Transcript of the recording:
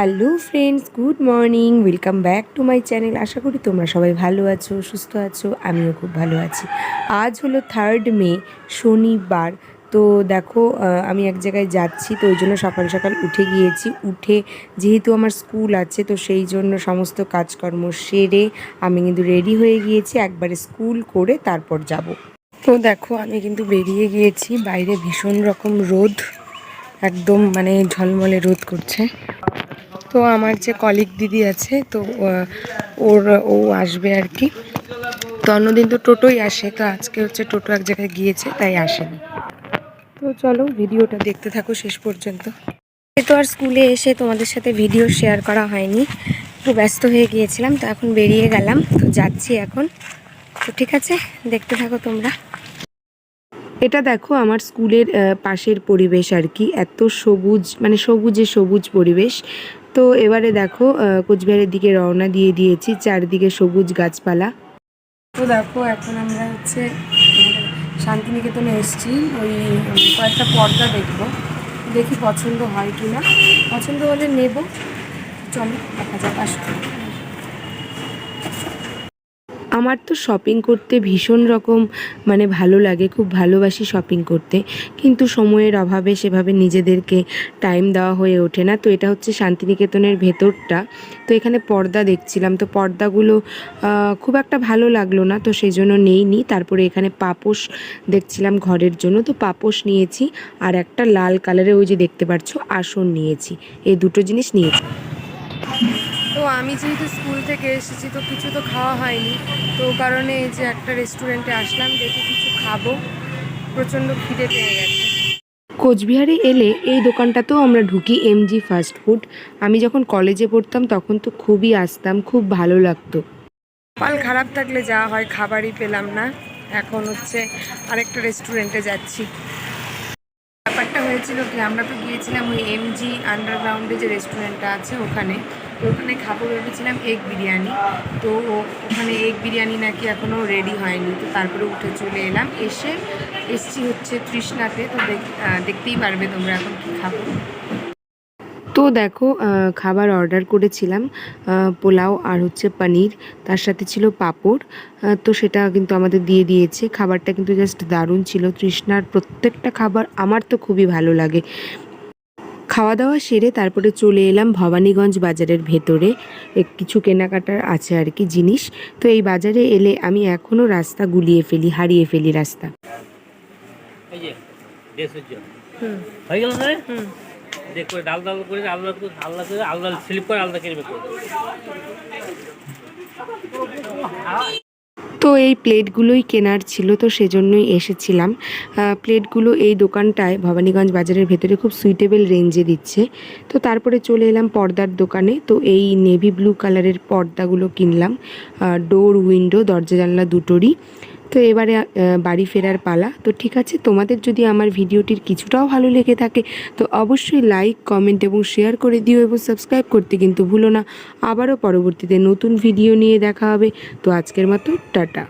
Hello friends, good morning, welcome back to my channel. আশা করি তোমরা সবাই ভালো আছো, সুস্থ আছো, আমিও খুব ভালো আছি। আজ হলো থার্ড মে, শনিবার। তো দেখো আমি এক জায়গায় যাচ্ছি, তো ওই জন্য সকাল সকাল উঠে গিয়েছি। উঠে যেহেতু আমার স্কুল আছে, তো সেই জন্য সমস্ত কাজকর্ম সেরে আমি কিন্তু রেডি হয়ে গিয়েছি। একবারে স্কুল করে তারপর যাব। তো দেখো, আমি কিন্তু বেরিয়ে গিয়েছি। বাইরে ভীষণ রকম রোদ, একদম মানে ঝলমলে রোদ করছে। তো আমার যে কলিগ দিদি আছে, তো ওর, ও আসবে আর কি। তো অন্যদিন তো টোটোই আসে, তো আজকে হচ্ছে টোটো এক জায়গায় গিয়েছে, তাই আসেনি। তো চলো, ভিডিওটা দেখতে থাকো শেষ পর্যন্ত। তো আর স্কুলে এসে তোমাদের সাথে ভিডিও শেয়ার করা হয়নি। একটু ব্যস্ত হয়ে গিয়েছিলাম, তো এখন বেরিয়ে গেলাম, তো যাচ্ছি এখন। তো ঠিক আছে, দেখতে থাকো তোমরা। এটা দেখো আমার স্কুলের পাশের পরিবেশ আর কি। এত সবুজ মানে সবুজে সবুজ পরিবেশ। তো এবারে দেখো কুচবিহারের দিকে রওনা দিয়ে দিয়েছি, চারদিকে সবুজ গাছপালা। তো দেখো, এখন আমরা হচ্ছে, শান্তিনিকেতনে এসেছি। ওই কয়েকটা পর্দা দেখব। দেখি পছন্দ হয় কি না পছন্দ হলে নেব। চলো, দেখা যাক আসব আমার তো শপিং করতে ভীষণ রকম মানে ভালো লাগে, খুব ভালোবাসি শপিং করতে। কিন্তু সময়ের অভাবে সেভাবে নিজেদেরকে টাইম দেওয়া হয়ে ওঠে না। তো এটা হচ্ছে শান্তিনিকেতনের ভেতরটা। তো এখানে পর্দা দেখছিলাম। তো পর্দাগুলো খুব একটা ভালো লাগল না। তো সেই জন্য নেইনি। তারপরে এখানে পাপোশ দেখছিলাম ঘরের জন্য। তো পাপোশ নিয়েছি। আর একটা লাল কালারের ওই যে দেখতে পাচ্ছ আসন নিয়েছি। এই দুটো জিনিস নিয়েছি। আমি যেহেতু স্কুল থেকে এসেছি তো কিছু তো খাওয়া হয়নি। তো কারণে এই যে একটা রেস্টুরেন্টে আসলাম দেখি কিছু খাব। প্রচণ্ড খিদে পেয়ে গেছে। কোচবিহারে এলে এই দোকানটাতেও আমরা ঢুকি এমজি ফাস্ট ফুড আমি যখন কলেজে পড়তাম তখন তো খুবই আসতাম খুব ভালো লাগতো। কপাল খারাপ থাকলে যা হয় খাবারই পেলাম না। এখন হচ্ছে আরেকটা রেস্টুরেন্টে যাচ্ছি। ব্যাপারটা হয়েছিল কি আমরা তো গিয়েছিলাম ওই এমজি আন্ডারগ্রাউন্ডে যে রেস্টুরেন্টটা আছে ওখানে। তো ওখানে খাব ভেবেছিলাম এগ বিরিয়ানি। তো ওখানে এগ বিরিয়ানি নাকি এখনও রেডি হয়নি। তো তারপরে উঠে চলে এলাম। এসে এসছি হচ্ছে তৃষ্ণাতে। তো দেখতেই পারবে তোমরা এখন কি খাব। তো দেখো খাবার অর্ডার করেছিলাম পোলাও আর হচ্ছে পনির। তার সাথে ছিল পাঁপড়। তো সেটা কিন্তু আমাদের দিয়ে দিয়েছে। খাবারটা কিন্তু জাস্ট দারুণ ছিল। তৃষ্ণার প্রত্যেকটা খাবার আমার তো খুবই ভালো লাগে। খাওয়া দাওয়া সেরে তারপরে চলে এলাম ভবানীগঞ্জ বাজারের ভেতরে। কিছু কেনাকাটার আছে আর কি জিনিস। তো এই বাজারে এলে আমি এখনও রাস্তা গুলিয়ে ফেলি হারিয়ে ফেলি রাস্তা। হয়ে গেল না দেখ করে ডাল ডাল করে আলাদা করে আলাদা করে আলাদা স্লিপ করে আলাদা কিনবে করে তো এই প্লেটগুলোই কেনার ছিল, তো সেজন্যই এসেছিলাম। প্লেটগুলো এই দোকানটায়, ভবানীগঞ্জ বাজারের ভেতরে খুব সুইটেবল রেঞ্জে দিচ্ছে। তো তারপরে চলে এলাম পর্দার দোকানে, তো এই নেভি ব্লু কালারের পর্দাগুলো কিনলাম। ডোর উইন্ডো দরজা জানলা দুটোরই। তো এবারে বাড়ি ফেরার পালা। তো ঠিক আছে, তোমাদের যদি আমার ভিডিওটির কিছুটাও ভালো লেগে থাকে, তো অবশ্যই লাইক, কমেন্ট এবং শেয়ার করে দিও এবং সাবস্ক্রাইব করতে কিন্তু ভুলো না। আবারও পরবর্তীতে নতুন ভিডিও নিয়ে দেখা হবে। তো আজকের মতো, টাটা।